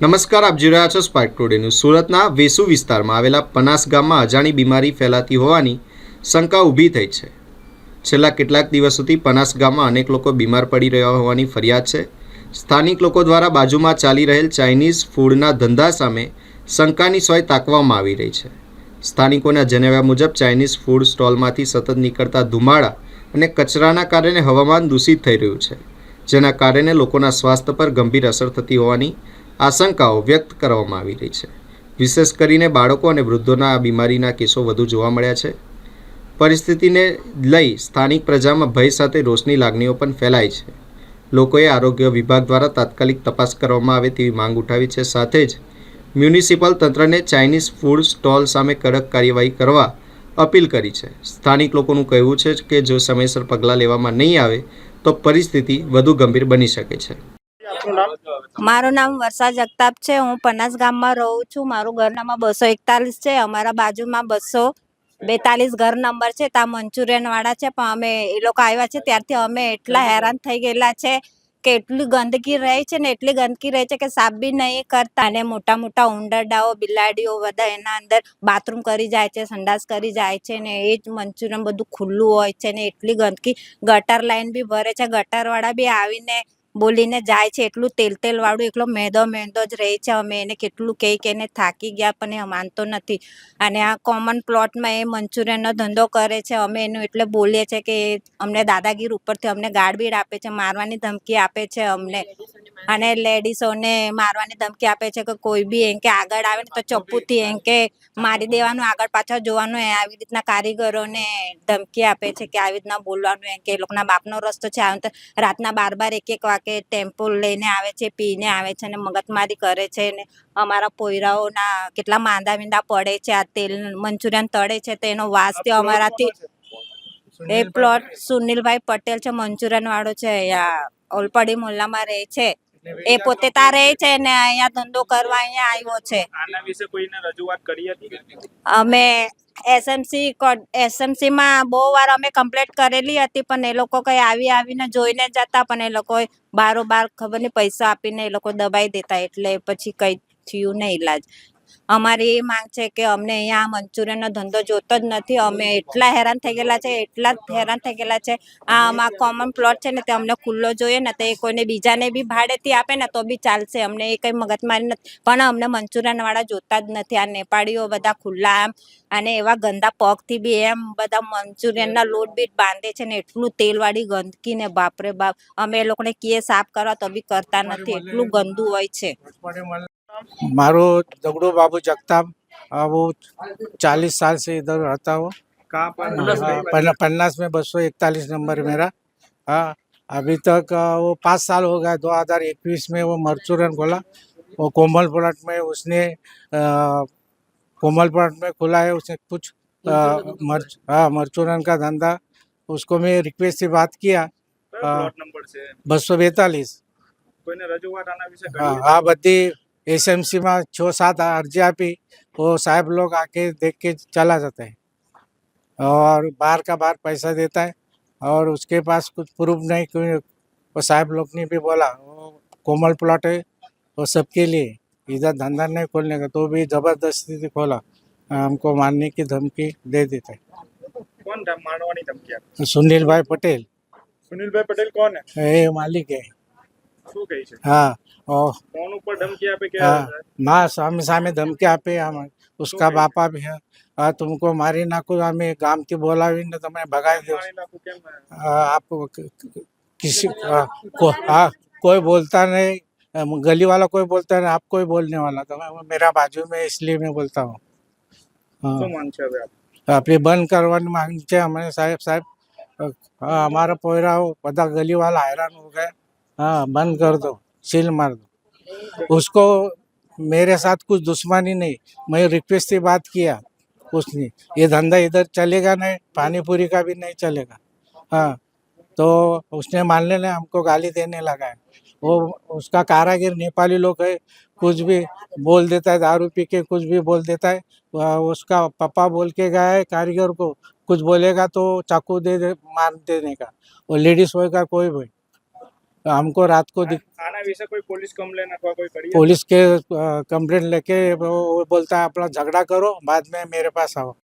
નમસ્કાર, આપ જોઈ રહ્યા છો સ્પાર્ક ટુડે ન્યૂઝ સુરતના વેસુ વિસ્તારમાં આવેલા પનાસ ગામમાં અજાણી બીમારી ફેલાતી હોવાની શંકા ઊભી થઈ છે. છેલ્લા કેટલાક દિવસોથી પનાસ ગામમાં અનેક લોકો બીમાર પડી રહ્યા હોવાની ફરિયાદ છે. સ્થાનિક લોકો દ્વારા બાજુમાં ચાલી રહેલ ચાઇનીઝ ફૂડના ધંધા સામે શંકાની સોય તાકવામાં આવી રહી છે. સ્થાનિકોના જણાવ્યા મુજબ, ચાઇનીઝ ફૂડ સ્ટોલમાંથી સતત નીકળતા ધુમાડા અને કચરાના કારણે હવામાન દૂષિત થઈ રહ્યું છે, જેના કારણે લોકોના સ્વાસ્થ્ય પર ગંભીર અસર થતી હોવાની આશંકાઓ વ્યક્ત કરવામાં આવી રહી છે. વિશેષ કરીને બાળકો અને વૃદ્ધોના આ બીમારીના કેસો વધુ જોવા મળ્યા છે. પરિસ્થિતિને લઈ સ્થાનિક પ્રજામાં ભય સાથે રોષની લાગણીઓ પણ ફેલાય છે. લોકોએ આરોગ્ય વિભાગ દ્વારા તાત્કાલિક તપાસ કરવામાં આવે તેવી માંગ ઉઠાવી છે. સાથે જ મ્યુનિસિપલ તંત્રને ચાઇનીઝ ફૂડ સ્ટોલ સામે કડક કાર્યવાહી કરવા અપીલ કરી છે. સ્થાનિક લોકોનું કહેવું છે કે જો સમયસર પગલાં લેવામાં નહીં આવે તો પરિસ્થિતિ વધુ ગંભીર બની શકે છે. મારું નામ વર્ષા જગતાપ છે. હું પનાસ ગામમાં રહું છું. મારું ઘર નંબર બસો એકતાલીસ છે. અમારા બાજુમાં બસો બેતાલીસ ઘર નંબર છે. ત્યાં મંચુરિયન છે. પણ અમે એ લોકો આવ્યા છે. ત્યારથી અમે એટલા હેરાન થઈ ગયેલા છે કે એટલી ગંદકી રહે છે ને એટલી ગંદકી રહે છે કે સાફ બી નહીં કરતા. અને મોટા મોટા ઉંદરડાઓ બિલાડીઓ બધા એના અંદર બાથરૂમ કરી જાય છે, સંડાસ કરી જાય છે ને એ જ મંચુરિયન બધું ખુલ્લું હોય છે ને એટલી ગંદકી. ગટર લાઈન બી ભરે છે. ગટરવાળા બી આવીને બોલીને જાય છે, એટલું તેલ તેલવાળું એટલો મેંદો મેદો જ રહે છે અમે, એને કેટલું કહી કહીને થાકી ગયા પણ એ માનતો નથી. અને આ કોમન પ્લોટમાં એ મંચુરિયનનો ધંધો કરે છે, અમે એનું એટલે બોલીએ છીએ કે અમને દાદાગીર ઉપરથી અમને ગાળબીડ આપે છે, મારવાની ધમકી આપે છે અમને. અને લેડીઝોને મારવાની ધમકી આપે છે કે કોઈ બી એમ કે આગળ આવે ને તો ચપ્પુથી એમ કે મારી દેવાનું આગળ પાછળ જોવાનું એ આવી રીતના કારીગરોને ધમકી આપે છે કે આવી રીતના બોલવાનું એમ કે એ લોકોના બાપનો રસ્તો છે. આવે રીતે રાતના બાર બાર એક એક વાગે ટેમ્પો લઈને આવે છે પીને આવે છે ને મગજમારી કરે છે ને અમારા પોયરાઓના કેટલા માંદા મીંદા પડે છે આ તેલ મંચુરિયન તળે છે તો એનો વાસ તે અમારાથી એ પ્લોટ સુનિલભાઈ પટેલ છે મંચુરિયન વાળો છે ઓલપાડી મોહલ્લામાં રહે છે. એ પોતે ત્યાં રહે છે ને અહીંયા ધંધો કરવા અહીંયા આવ્યો છે. આના વિશે કોઈને રજૂઆત કરી હતી અમે એસએમસી એસએમસી માં બહુ વાર અમે કમ્પ્લેટ કરેલી હતી પણ એ લોકો કઈ આવી આવીને જોઈને જતા પણ એ લોકો બારોબાર ખબર નહીં પૈસા આપીને એ લોકો દબાઈ દેતા એટલે પછી કઈ થયું નહીં ઈલાજ. અમારી એ માંગ છે કે અમને અહીંયા મંચુરિયનનો ધંધો જોતો જ નથી. અમે એટલા હેરાન થઈ ગયેલા છે, એટલા હેરાન થઈ ગયેલા છે. આ અમારા કોમન પ્લોટ છે ને તે અમને ખુલ્લો જોઈએ ને તો કોઈને બીજાને બી ભાડેથી આપે ને તો બી ચાલશે. અમને એ કઈ મગજમારી નથી. પણ અમને મંચુરિયનવાળા જોતા જ નથી. આ નેપાળીઓ બધા ખુલ્લા આમ અને એવા ગંદા પગથી બી એમ બધા મંચુરિયનના લોટ બીટ બાંધે છે ને એટલું તેલવાળી ગંદકી ને બાપરે બાપ. અમે એ લોકોને કીએ સાફ કરવા તો બી કરતા નથી. એટલું ગંદુ હોય છે. मारो दगड़ू बाबू जगताप आ, वो चालीस साल से इधर रहता हूँ कहाँ पर हाँ, पन- पन्नास में बसो इकतालीस नंबर मेरा हाँ अभी तक आ, वो पाँच साल हो गया दो हजार इक्कीस में वो मरचूरन खोला वो कोमल प्लॉट में उसने आ, कोमल प्लॉट में खोला है उसने कुछ आ, मर्च हाँ मरचूरन का धंधा उसको मैं रिक्वेस्ट से बात किया કયો હા. પ્લોટ નંબર છે बसो બેતાલીસ કોઈને રજૂઆત एसएमसी में छः सात अर्जी आपी वो साहब लोग आके देख के चला जाता है। और बाहर का बाहर पैसा देता है और उसके पास कुछ प्रूफ नहीं क्यों वो साहब लोग ने भी बोला वो कोमल प्लॉट है वो सबके लिए इधर धंधा नहीं खोलने का। तो भी ज़बरदस्ती खोला हमको मारने की धमकी दे देते कौन मारवानी धमकी सुनील भाई पटेल। सुनील भाई पटेल कौन है? ए, मालिक है। શું ऊपर धमकी आपे क्या हाँ माँ सामने सामने धमकी आपे हम उसका बापा भी है आ, तुमको मारी नाखो हमें गाँव के बोला भी ने तो मैं भगा आपको किसी आ, को आ, कोई बोलता नहीं गली वाला कोई बोलता नहीं आप कोई बोलने वाला तो मैं मेरा बाजू में इसलिए मैं बोलता हूँ आप ये बंद करवाने કરવાની हमारे साहेब साहेब हमारा पोहरा हो पता गली वाला हैरान हो गया हाँ बंद कर दो, सील मार दो। उसको मेरे साथ कुछ दुश्मनी नहीं, मैं रिक्वेस्ट से बात किया उसने ये धंधा इधर चलेगा नहीं पानी पूरी का भी नहीं चलेगा। हाँ तो उसने मान लेने हमको गाली देने लगा है। वो, उसका कारागिर नेपाली लोग है, कुछ भी बोल देता है, दारू पी के कुछ भी बोल देता है उसका पापा बोल के गया है कारीगर को, कुछ बोलेगा तो चाकू दे दे मार देने का। वो लेडीज़ होएगा कोई भी। हमको रात को दिख... थाना विषय कोई पुलिस कंप्लेन कोई पड़ी पुलिस के कंप्लेन लेके वो बोलता है अपना झगड़ा करो बाद में मेरे पास आओ